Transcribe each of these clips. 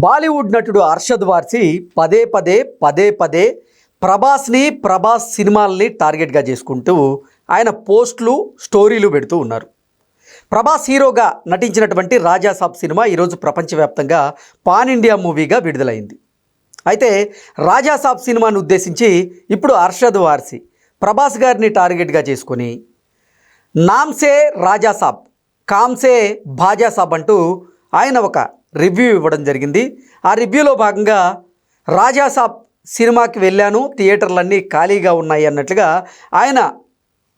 బాలీవుడ్ నటుడు అర్షద్ వార్సి పదే పదే పదే పదే ప్రభాస్ని ప్రభాస్ సినిమాల్ని టార్గెట్గా చేసుకుంటూ ఆయన పోస్టులు స్టోరీలు పెడుతూ ఉన్నారు. ప్రభాస్ హీరోగా నటించినటువంటి రాజాసాబ్ సినిమా ఈరోజు ప్రపంచవ్యాప్తంగా పాన్ ఇండియా మూవీగా విడుదలైంది. అయితే రాజాసాబ్ సినిమాను ఉద్దేశించి ఇప్పుడు అర్షద్ వార్సి ప్రభాస్ గారిని టార్గెట్గా చేసుకొని నామ్సే రాజాసాబ్ కామ్సే భాజాసాబ్ అంటూ ఆయన ఒక రివ్యూ ఇవ్వడం జరిగింది. ఆ రివ్యూలో భాగంగా రాజాసాబ్ సినిమాకి వెళ్ళాను. థియేటర్లన్నీ ఖాళీగా ఉన్నాయి అన్నట్లుగా ఆయన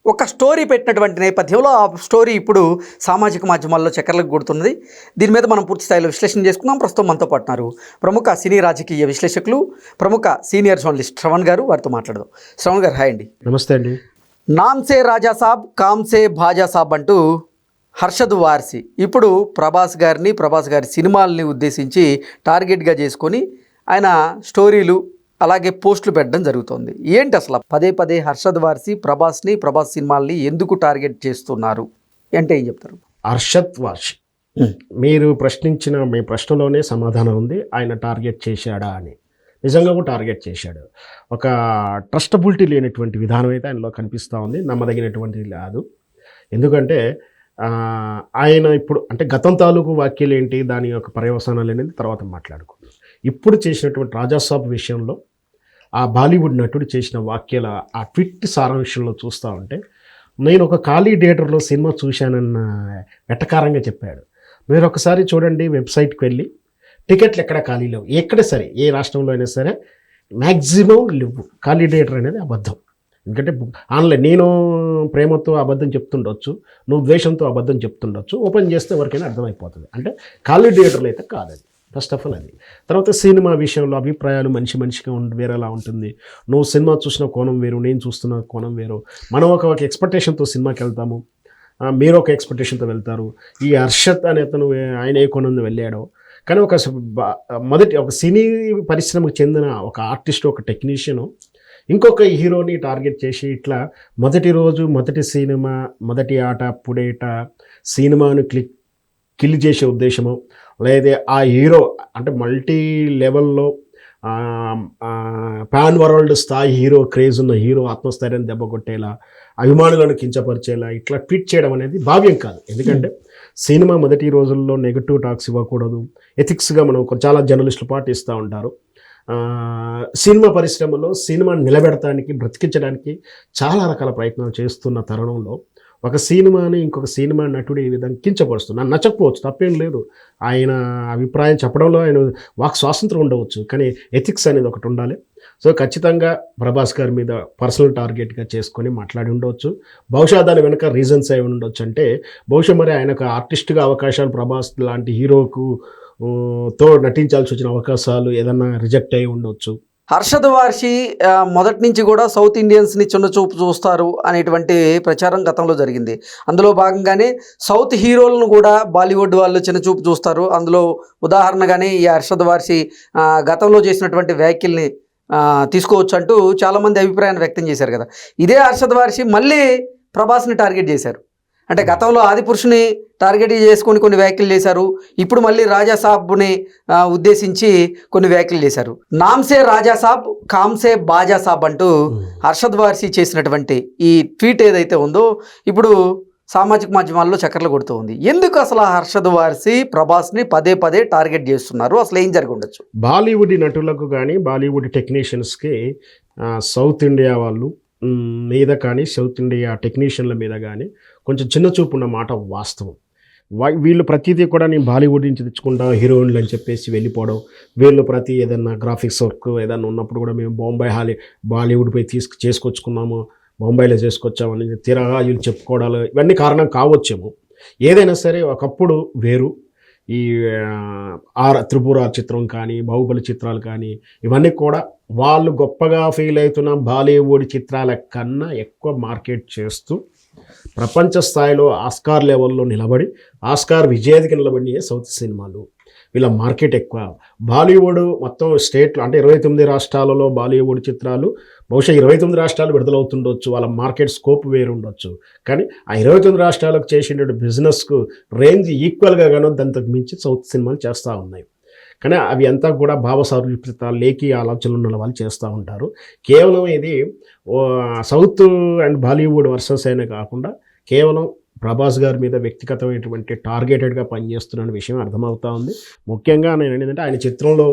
ఒక స్టోరీ పెట్టినటువంటి నేపథ్యంలో ఆ స్టోరీ ఇప్పుడు సామాజిక మాధ్యమాల్లో చక్కర్లకు కొడుతున్నది. దీని మీద మనం పూర్తి స్థాయిలో విశ్లేషణ చేసుకుందాం. ప్రస్తుతం మనతో పాటున్నారు ప్రముఖ సినీ రాజకీయ విశ్లేషకులు ప్రముఖ సీనియర్ జర్నలిస్ట్ శ్రవణ్ గారు. వారితో మాట్లాడదాం. శ్రవణ్ గారు హాయ్ అండి. నమస్తే అండి. నామ్సే రాజా సాబ్ కామ్సే భాజా సాబ్ అంటూ హర్షద్ వార్సి. ఇప్పుడు ప్రభాస్ గారిని ప్రభాస్ గారి సినిమాల్ని ఉద్దేశించి టార్గెట్గా చేసుకొని ఆయన స్టోరీలు అలాగే పోస్టులు పెట్టడం జరుగుతోంది. ఏంటి అసలు? పదే పదే హర్షద్ వార్సి ప్రభాస్ని ప్రభాస్ సినిమాల్ని ఎందుకు టార్గెట్ చేస్తున్నారు? అంటే ఏం చెప్తారు? అర్షద్ వాష్ మీరు ప్రశ్నించిన మీ ప్రశ్నలోనే సమాధానం ఉంది. ఆయన టార్గెట్ చేశాడా అని. నిజంగా కూడా టార్గెట్ చేశాడు. ఒక ట్రస్టబిలిటీ లేనటువంటి విధానం అయితే ఆయనలో కనిపిస్తూ ఉంది. నమ్మదగినటువంటిది కాదు. ఎందుకంటే ఆయన ఇప్పుడు అంటే గతం తాలూకు వాక్యాలు ఏంటి దాని యొక్క పర్యవసానాలు అనేది తర్వాత మాట్లాడుకుందాం. ఇప్పుడు చేసినటువంటి రాజాసాబ్ విషయంలో ఆ బాలీవుడ్ నటుడు చేసిన వాక్యాల ఆ ట్విట్ సారాంశంలో చూస్తూ ఉంటే నేను ఒక ఖాళీ థియేటర్లో సినిమా చూశానన్న వెటకారంగా చెప్పాడు. మీరు ఒకసారి చూడండి వెబ్సైట్కి వెళ్ళి టికెట్లు ఎక్కడ ఖాళీ లేవు ఎక్కడ సరే ఏ రాష్ట్రంలో అయినా సరే మ్యాక్సిమం లేవు ఖాళీ థియేటర్ అనేది అబద్ధం. ఎందుకంటే ఆన్లైన్ నేను ప్రేమతో అబద్ధం చెప్తుండొచ్చు నువ్వు ద్వేషంతో అబద్ధం చెప్తుండొచ్చు ఓపెన్ చేస్తే ఎవరికైనా అర్థమైపోతుంది. అంటే ఖాళీ థియేటర్లు అయితే కాదది ఫస్ట్ ఆఫ్ ఆల్ అది. తర్వాత సినిమా విషయంలో అభిప్రాయాలు మనిషి మనిషిగా ఉండి వేరేలా ఉంటుంది. నువ్వు సినిమా చూసిన కోణం వేరు నేను చూస్తున్న కోణం వేరు. మనం ఒక ఒక ఎక్స్పెక్టేషన్తో సినిమాకి వెళ్తాము. మీరు ఒక ఎక్స్పెక్టేషన్తో వెళ్తారు. ఈ హర్షత్ అనే అతను ఆయన ఏ కోణం వెళ్ళాడో. కానీ ఒక మొదటి ఒక సినీ పరిశ్రమకు చెందిన ఒక ఆర్టిస్ట్ ఒక టెక్నీషియను ఇంకొక హీరోని టార్గెట్ చేసి ఇట్లా మొదటి రోజు మొదటి సినిమా మొదటి ఆట పుడేట సినిమాను క్లిక్ కిల్ చేసే ఉద్దేశము. లేదా ఆ హీరో అంటే మల్టీ లెవెల్లో పాన్ వరల్డ్ స్థాయి హీరో క్రేజ్ ఉన్న హీరో ఆత్మస్థైర్యాన్ని దెబ్బ కొట్టేలా అభిమానులను కించపరిచేలా ఇట్లా ట్వీట్ చేయడం అనేది భావ్యం కాదు. ఎందుకంటే సినిమా మొదటి రోజుల్లో నెగటివ్ టాక్స్ ఇవ్వకూడదు. ఎథిక్స్గా మనం చాలా జర్నలిస్టులు పాటిస్తూ ఉంటారు. సినిమా పరిశ్రమలో సినిమా నిలబెడటానికి బ్రతికించడానికి చాలా రకాల ప్రయత్నాలు చేస్తున్న తరుణంలో ఒక సినిమాని ఇంకొక సినిమా నటుడు ఈ విధంగా కించపరుస్తుంది నన్ను నచ్చకపోవచ్చు తప్పేం లేదు. ఆయన అభిప్రాయం చెప్పడంలో ఆయన వాక్ స్వాతంత్రం ఉండవచ్చు కానీ ఎథిక్స్ అనేది ఒకటి ఉండాలి. సో ఖచ్చితంగా ప్రభాస్ గారి మీద పర్సనల్ టార్గెట్గా చేసుకొని మాట్లాడి ఉండవచ్చు బహుశా దాని వెనక రీజన్స్ అయి ఉండొచ్చు అంటే బహుశా మరి ఆయనకు ఆర్టిస్ట్గా అవకాశాలు ప్రభాస్ లాంటి హీరోకు తో నటించాల్సి వచ్చిన అవకాశాలు ఏదన్నా రిజెక్ట్ అయి ఉండొచ్చు. హర్షద్ వార్షి మొదటి నుంచి కూడా సౌత్ ఇండియన్స్ని చిన్న చూపు చూస్తారు అనేటువంటి ప్రచారం గతంలో జరిగింది. అందులో భాగంగానే సౌత్ హీరోలను కూడా బాలీవుడ్ వాళ్ళు చిన్న చూపు చూస్తారు. అందులో ఉదాహరణగానే ఈ హర్షద్ వార్షి గతంలో చేసినటువంటి వ్యాఖ్యల్ని తీసుకోవచ్చు అంటూ చాలామంది అభిప్రాయాన్ని వ్యక్తం చేశారు కదా. ఇదే హర్షద్ వార్షి మళ్ళీ ప్రభాస్ని టార్గెట్ చేశారు. అంటే గతంలో ఆదిపురుషుని టార్గెట్ చేసుకొని కొన్ని వ్యాఖ్యలు చేశారు. ఇప్పుడు మళ్ళీ రాజాసాబ్ని ఉద్దేశించి కొన్ని వ్యాఖ్యలు చేశారు. నామ్సే రాజాసాబ్ కామ్సే బాజాసాబ్ అంటూ హర్షద్ వార్సి చేసినటువంటి ఈ ట్వీట్ ఏదైతే ఉందో ఇప్పుడు సామాజిక మాధ్యమాల్లో చక్కర్లు కొడుతూ ఉంది. ఎందుకు అసలు ఆ హర్షద్ వార్సి ప్రభాస్ని పదే పదే టార్గెట్ చేస్తున్నారు? అసలు ఏం జరిగి ఉండొచ్చు? బాలీవుడ్ నటులకు కానీ బాలీవుడ్ టెక్నీషియన్స్కి సౌత్ ఇండియా వాళ్ళు మీద కానీ సౌత్ ఇండియా టెక్నీషియన్ల మీద కానీ కొంచెం చిన్న చూపు ఉన్న మాట వాస్తవం. వీళ్ళు ప్రతిదీ కూడా నేను బాలీవుడ్ నుంచి తెచ్చుకుంటాం హీరోయిన్లు అని చెప్పేసి వెళ్ళిపోవడం వీళ్ళు ప్రతి ఏదైనా గ్రాఫిక్స్ వర్క్ ఏదైనా ఉన్నప్పుడు కూడా మేము బాంబే హాలీ బాలీవుడ్ పోయి తీసుకు చేసుకొచ్చుకున్నాము బొంబాయిలో చేసుకొచ్చామని తీరగా వీళ్ళు చెప్పుకోవడాలు ఇవన్నీ కారణం కావచ్చేమో. ఏదైనా సరే ఒకప్పుడు వేరు. ఈ ఆర్ త్రిపుర చిత్రం కానీ బాహుబలి చిత్రాలు కానీ ఇవన్నీ కూడా వాళ్ళు గొప్పగా ఫీల్ అవుతున్న బాలీవుడ్ చిత్రాల కన్నా ఎక్కువ మార్కెట్ చేస్తూ ప్రపంచ స్థాయిలో ఆస్కార్ లెవెల్లో నిలబడి ఆస్కార్ విజేతకి నిలబడిన సౌత్ సినిమాలు. వీళ్ళ మార్కెట్ ఎక్కువ. బాలీవుడ్ మొత్తం స్టేట్లు అంటే ఇరవై తొమ్మిది రాష్ట్రాలలో బాలీవుడ్ చిత్రాలు బహుశా ఇరవై తొమ్మిది రాష్ట్రాలు విడుదలవుతుండొచ్చు. వాళ్ళ మార్కెట్ స్కోప్ వేరు ఉండొచ్చు కానీ ఆ ఇరవై తొమ్మిది రాష్ట్రాలకు చేసినటువంటి బిజినెస్కు రేంజ్ ఈక్వల్గా గానో దాంతకు మించి సౌత్ సినిమాలు చేస్తూ ఉన్నాయి. కానీ అవి అంతా కూడా భావసారూప్యత లేఖి ఆలోచనలు ఉన్న వాళ్ళు చేస్తూ ఉంటారు. కేవలం ఇది సౌత్ అండ్ బాలీవుడ్ వర్సెస్ అయినా కాకుండా కేవలం ప్రభాస్ గారి మీద వ్యక్తిగతమైనటువంటి టార్గెటెడ్గా పనిచేస్తున్న విషయం అర్థమవుతా ఉంది. ముఖ్యంగా నేను ఏంటంటే ఆయన చిత్రంలో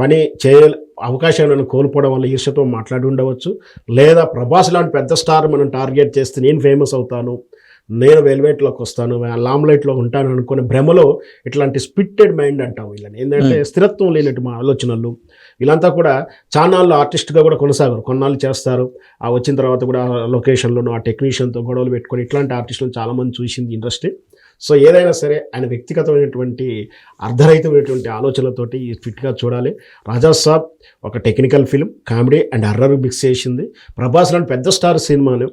పని చేయ అవకాశాలను కోల్పోవడం వల్ల ఈర్ష్యతో మాట్లాడి ఉండవచ్చు. లేదా ప్రభాస్ లాంటి పెద్ద స్టార్ మనం టార్గెట్ చేస్తే నేను ఫేమస్ అవుతాను. నేను వెల్వెట్లోకి వస్తాను లామ్లైట్లో ఉంటాను అనుకునే భ్రమలో ఇట్లాంటి స్పిట్టెడ్ మైండ్ అంటాం వీళ్ళని. ఏంటంటే స్థిరత్వం లేనట్టు మా ఆలోచనలు. వీళ్ళంతా కూడా చానాళ్ళు ఆర్టిస్ట్గా కూడా కొనసాగరు. కొన్నాళ్ళు చేస్తారు. ఆ వచ్చిన తర్వాత కూడా లొకేషన్లోనూ ఆ టెక్నీషియన్తో గొడవలు పెట్టుకొని ఇట్లాంటి ఆర్టిస్టులను చాలామంది చూసింది ఇండస్ట్రీ. సో ఏదైనా సరే ఆయన వ్యక్తిగతమైనటువంటి అర్ధరహితమైనటువంటి ఆలోచనలతోటి ఈ ఫిట్గా చూడాలి. రాజా సాబ్ ఒక technical film comedy and horror mix చేసింది. ప్రభాస్ లాంటి పెద్ద స్టార్ సినిమాను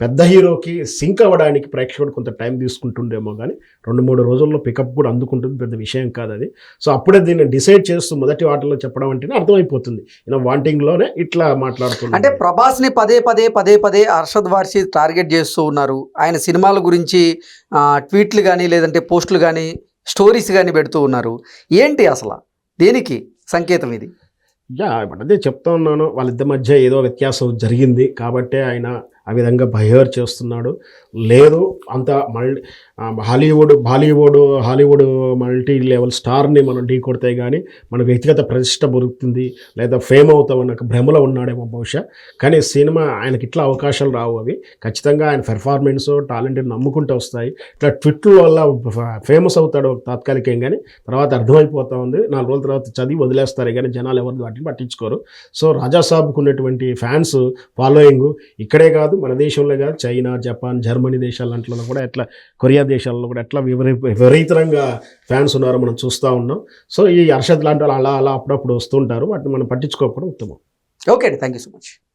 పెద్ద హీరోకి సింక్ అవ్వడానికి ప్రేక్షకుడు కొంత టైం తీసుకుంటుండేమో కానీ రెండు మూడు రోజుల్లో పికప్ కూడా అందుకుంటుంది పెద్ద విషయం కాదు అది. సో అప్పుడే దీన్ని డిసైడ్ చేస్తూ మొదటి వాటిలో చెప్పడం అంటేనే అర్థమైపోతుంది. ఈయన వాంటింగ్లోనే ఇట్లా మాట్లాడుతుంది అంటే ప్రభాస్ని పదే పదే పదే పదే అర్షద్ వార్షి టార్గెట్ చేస్తూ ఉన్నారు. ఆయన సినిమాల గురించి ట్వీట్లు కానీ లేదంటే పోస్టులు కానీ స్టోరీస్ కానీ పెడుతూ ఉన్నారు. ఏంటి అసలు? దేనికి సంకేతం ఇది? యా అదే చెప్తా ఉన్నాను. వాళ్ళిద్దరి మధ్య ఏదో వ్యత్యాసం జరిగింది. కాబట్టే ఆయన ఆ విధంగా బహేవ్ చేస్తున్నాడు. లేదు. అంత multi Hollywood Bollywood Hollywood multi level స్టార్ని మనం ఢీ కొడితే కానీ మన వ్యక్తిగత ప్రతిష్ట బొరుకుతుంది లేదా ఫేమ్ అవుతామన్న భ్రమలో ఉన్నాడేమో బహుశా. కానీ సినిమా ఆయనకి ఇట్లా అవకాశాలు రావు అవి. ఖచ్చితంగా ఆయన పెర్ఫార్మెన్స్ టాలెంట్ నమ్ముకుంటూ వస్తాయి. ఇట్లా ట్విట్ల వల్ల ఫేమస్ అవుతాడు తాత్కాలికం కానీ తర్వాత అర్థమైపోతా ఉంది. నాలుగు రోజుల తర్వాత చదివి వదిలేస్తారు. కానీ జనాలు ఎవరు వాటిని పట్టించుకోరు. సో రాజాసాబ్కు ఉన్నటువంటి ఫ్యాన్స్ ఫాలోయింగ్ ఇక్కడే కాదు మన దేశంలో కాదు. చైనా జపాన్ జర్మనీ దేశాలంట్లో కూడా ఎట్లా కొరియా దేశాల్లో కూడా ఎట్లా విపరీ విపరీతంగా ఫ్యాన్స్ ఉన్నారో మనం చూస్తూ ఉన్నాం. సో ఈ అర్షద్ లాంటి వాళ్ళు అలా అలా అప్పుడప్పుడు వస్తుంటారు. వాటిని మనం పట్టించుకోకపోవడం ఉత్తమం. ఓకే అండి థ్యాంక్ యూ సో మచ్